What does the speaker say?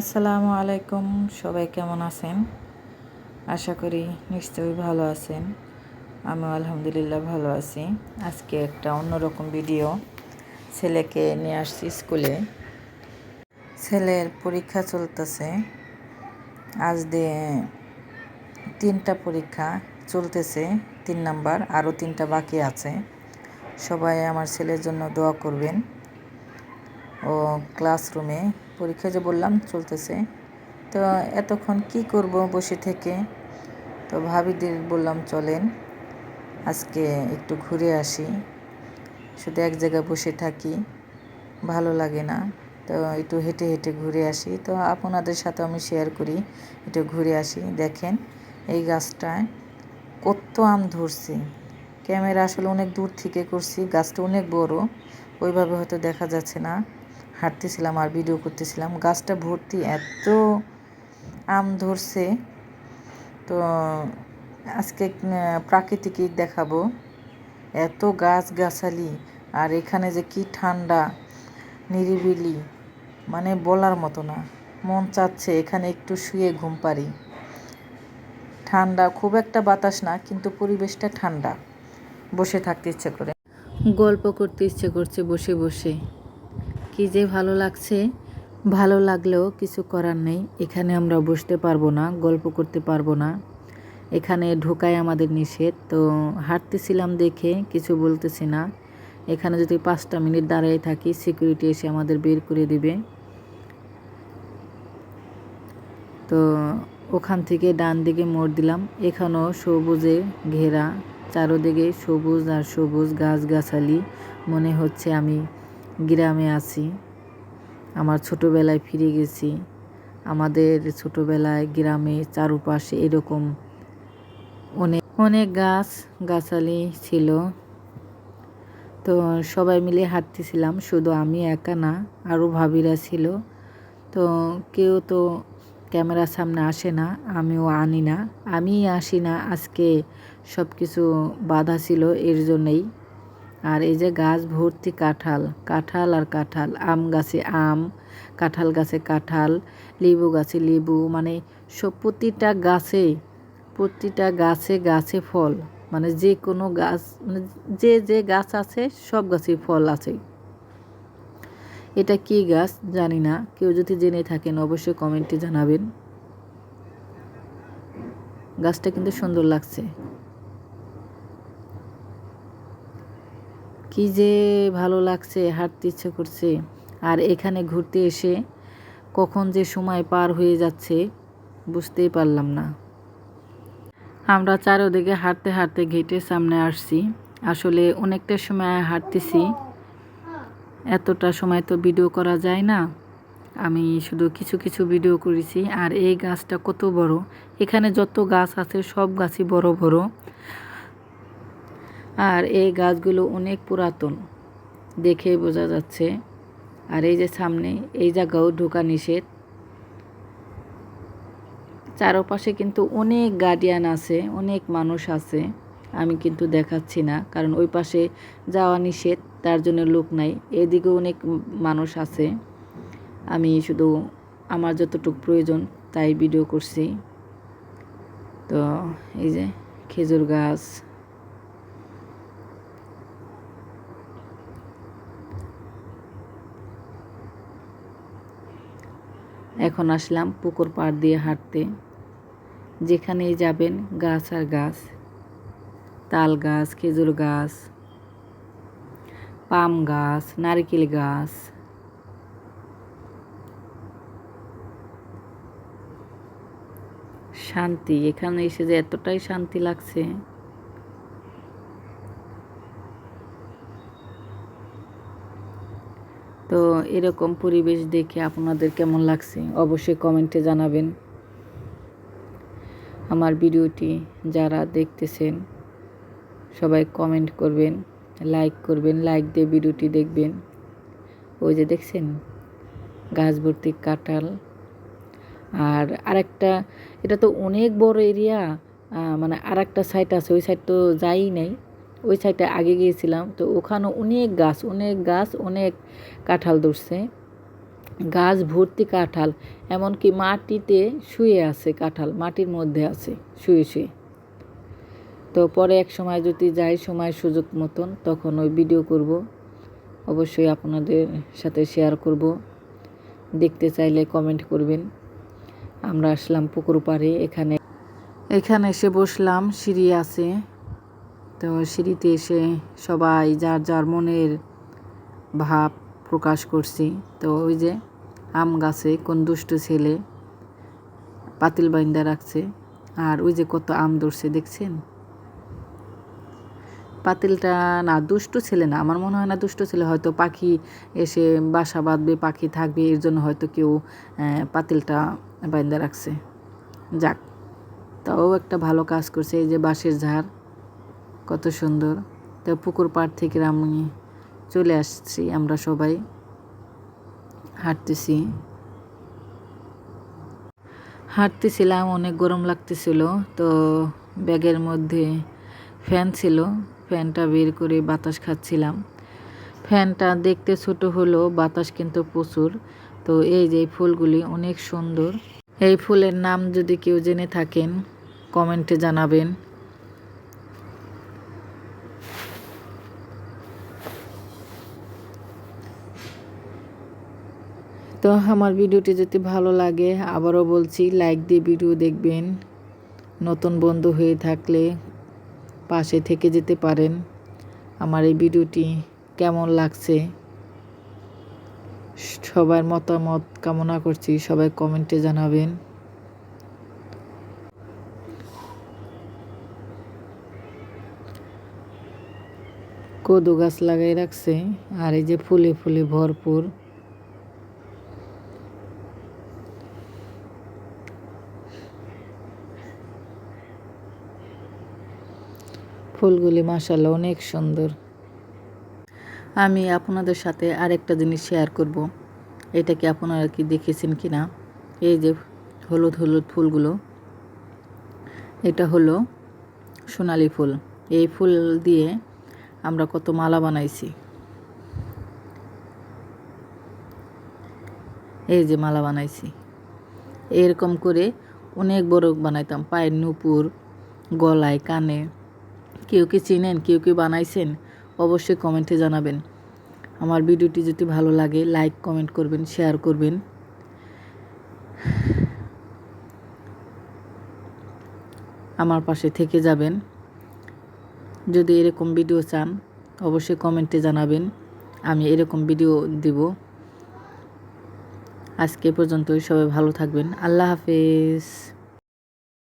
আসসালামু আলাইকুম, সবাই কেমন আছেন? আশা করি নিশ্চয়ই ভালো আছেন। আমি আলহামদুলিল্লাহ ভালো আছি। আজকে একটা অন্যরকম ভিডিও ছেলেকে নিয়ে আসছি স্কুলে। ছেলের পরীক্ষা চলতেছে। আজ দিয়ে তিনটা পরীক্ষা চলতেছে, তিন নাম্বার, আরও তিনটা বাকি আছে। সবাই আমার ছেলের জন্য দোয়া করবেন। ও ক্লাসরুমে পরীক্ষা যে বললাম চলতেছে। তো এতক্ষণ কি করব বসে থেকে? তো ভাবিদের বললাম চলেন, আজকে একটু ঘুরে আসি। শুধু এক জায়গায় বসে থাকি, ভালো লাগে না। তো একটু হেঁটে হেঁটে ঘুরে আসি। তো আপনাদের সাথে আমি শেয়ার করি, একটু ঘুরে আসি। দেখেন এই গাছটায় কত আম ধরছি। ক্যামেরা আসলে অনেক দূর থেকে করছি, গাছটা অনেক বড়, ওইভাবে হয়তো দেখা যাচ্ছে না। হাঁটতেছিলাম আর ভিডিও করতেছিলাম। গাছটা ভর্তি, এত আম ধরছে। তো আজকে প্রাকৃতিক দেখাবো। এত গাছ গাছালি আর এখানে যে কি ঠান্ডা, নিরিবিলি মানে বলার মতো না। মন চাচ্ছে এখানে একটু শুয়ে ঘুম পারি ঠান্ডা, খুব একটা বাতাস না, কিন্তু পরিবেশটা ঠান্ডা। বসে থাকতে ইচ্ছে করে। গল্প করতে ইচ্ছে করছে, বসে বসে। কি যে ভালো লাগছে, ভালো লাগলেও কিছু করার নেই। এখানে আমরা বসতে পারব না, গল্প করতে পারব না। এখানে ঢোকায় আমাদের নিষেধ, তো হাঁটতেছিলাম দেখে কিছু বলতেছি না। এখানে যদি পাঁচটা মিনিট দাঁড়িয়ে থাকি সিকিউরিটি এসে আমাদের বের করে দিবে। তো ওখান থেকে ডান দিকে মোড় দিলাম। এখানেও সবুজে ঘেরা, চারোদিকে সবুজ আর সবুজ গাছগাছালি। মনে হচ্ছে আমি গ্রামে আছি। আমার ছোটোবেলায় ফিরে গেছি। আমাদের ছোটোবেলায় গ্রামে চারুপাশে এরকম অনেক অনেক গাছ, গাছালি ছিল। তো সবাই মিলে হাঁটতেছিলাম, শুধু আমি একা না, আরও ভাবিরা ছিল। তো কেউ তো ক্যামেরার সামনে আসে না, আমিও আনি না। আমি আসি না, আজকে সব কিছু বাধা ছিল, এর জন্যেই। আর এই যে গাছ ভর্তি কাঁঠাল কাঁঠাল আর কাঁঠাল, আম গাছে আম, কাঁঠাল গাছে কাঁঠাল, লেবু গাছে লেবু মানে সব প্রতিটা গাছে প্রতিটা গাছে গাছে ফল মানে যে কোনো গাছ মানে যে যে গাছ আছে সব গাছে ফল আছে। এটা কি গাছ জানি না, কেউ যদি জেনে থাকেন অবশ্যই কমেন্টে জানাবেন। গাছটা কিন্তু সুন্দর লাগছে। কি যে ভালো লাগছে, হাঁটতে ইচ্ছে করছে। আর এখানে ঘুরতে এসে কখন যে সময় পার হয়ে যাচ্ছে বুঝতেই পারলাম না। আমরা চারোদিকে হাঁটতে হাঁটতে গেটের সামনে আসছি। আসলে অনেকটা সময় হাঁটতেছি। এতটা সময় তো ভিডিও করা যায় না। আমি শুধু কিছু কিছু ভিডিও করেছি। আর এই গাছটা কত বড়। এখানে যত গাছ আছে সব গাছই বড় বড়। আর এই গাছগুলো অনেক পুরাতন। দেখে বোঝা যাচ্ছে। আর এই যে সামনে, এই জায়গাও ঢোকা নিষেধ। চারপাশে কিন্তু অনেক গার্ডিয়ান আছে, অনেক মানুষ আছে। আমি কিন্তু দেখাচ্ছি না, কারণ ওই পাশে যাওয়া নিষেধ, তার জন্য লোক নাই। এদিকেও অনেক মানুষ আছে। আমি শুধু আমার যতটুকু প্রয়োজন, তাই ভিডিও করছি। তো এই যে খেজুর গাছ এখন আসলাম পুকুর পাড় দিয়ে হাঁটতে। যেখানেই যাবেন গাছ আর গাছ, তাল গাছ, খেজুর গাছ, পাম গাছ, নারকেল গাছ। শান্তি, এখানে এসে যে এতটাই শান্তি লাগছে। তো এরকম পরিবেশ দেখে আপনাদের কেমন লাগছে অবশ্যই কমেন্টে জানাবেন। আমার ভিডিওটি যারা দেখতেছেন, সবাই কমেন্ট করবেন, লাইক করবেন, লাইক দিয়ে ভিডিওটি দেখবেন। ওই যে দেখছেন, গাছ ভর্তি কাঁঠাল। আর আরেকটা, এটা তো অনেক বড় এরিয়া মানে আর একটা সাইড আছে, ওই সাইড তো যাই নাই। ওই সাইডে আগে গিয়েছিলাম, তো ওখানে অনেক গাছ অনেক গাছ, অনেক কাঁঠাল ধরছে। গাছ ভর্তি কাঁঠাল, এমনকি মাটিতে শুয়ে আছে কাঁঠাল, মাটির মধ্যে আছে, শুয়ে শুয়ে। তো পরে এক সময় যদি যাই সময় সুযোগ মতন, তখন ওই ভিডিও করব। অবশ্যই আপনাদের সাথে শেয়ার করব। দেখতে চাইলে কমেন্ট করবেন। আমরা আসলাম পুকুর পাড়ে, এখানে এখানে এসে বসলাম, সিঁড়ি আছে। তো সিঁড়িতে এসে সবাই যার যার মনের ভাব প্রকাশ করছি। তো ওই যে আম গাছে কোন দুষ্ট ছেলে পাতিল বাইন্দা রাখছে আর ওই যে কত আম ধরছে, দেখছেন? পাতিলটা না, দুষ্ট ছেলে না, আমার মনে হয় না দুষ্ট ছেলে, হয়তো পাখি এসে বাসা বাঁধবে, পাখি থাকবে, এর জন্য হয়তো কেউ পাতিলটা বাইন্দা রাখছে। যাক, তাও একটা ভালো কাজ করছে, এই যে বাঁশের ঝাড়। কত সুন্দর। তো পুকুর পাড় থেকে আমি চলে আসছি, আমরা সবাই। হাঁটতেছি। হাঁটতেছিলাম, অনেক গরম লাগতেছিল। তো ব্যাগের মধ্যে ফ্যান ছিল। ফ্যানটা বের করে বাতাস খাচ্ছিলাম। ফ্যানটা দেখতে ছোট হলেও বাতাস কিন্তু প্রচুর। তো এই যে ফুলগুলি অনেক সুন্দর। এই ফুলের নাম যদি কেউ জেনে থাকেন, কমেন্টে জানাবেন। তো আমার ভিডিওটি যদি ভালো লাগে, আবারও বলছি লাইক দিয়ে ভিডিও দেখবেন। নতুন বন্ধু হয়ে থাকলে পাশে থেকে যেতে পারেন। আমার এই ভিডিওটি কেমন লাগছে? সবার মতামত কামনা করছি, সবাই কমেন্টে জানাবেন। কদু গাছ লাগাই রাখছে, আর এই যে ফুলে ফুলে ভরপুর। ফুলগুলি মাসাল্লাহ অনেক সুন্দর। আমি আপনাদের সাথে আরেকটা জিনিস শেয়ার করব। এটা কি আপনারা কি দেখেছেন কি না এই যে হলুদ হলুদ ফুলগুলো। এটা হলো সোনালি ফুল। এই ফুল দিয়ে আমরা কত মালা বানাইছি। এই যে মালা বানাইছি। এরকম করে অনেক বড় বানাইতাম, পায়ের নুপুর, গলায় কানে। কেউ কি চিনেন, কেউ কি বানাইছেন, অবশ্যই কমেন্টে জানাবেন। আমার ভিডিওটি যদি ভালো লাগে, লাইক, কমেন্ট করবেন, শেয়ার করবেন। আমার পাশে থেকে যাবেন। যদি এরকম ভিডিও চান, অবশ্যই কমেন্টে জানাবেন। আমি এরকম ভিডিও দেব। আজকে পর্যন্তই সবাই ভালো থাকবেন। আল্লাহ হাফেজ।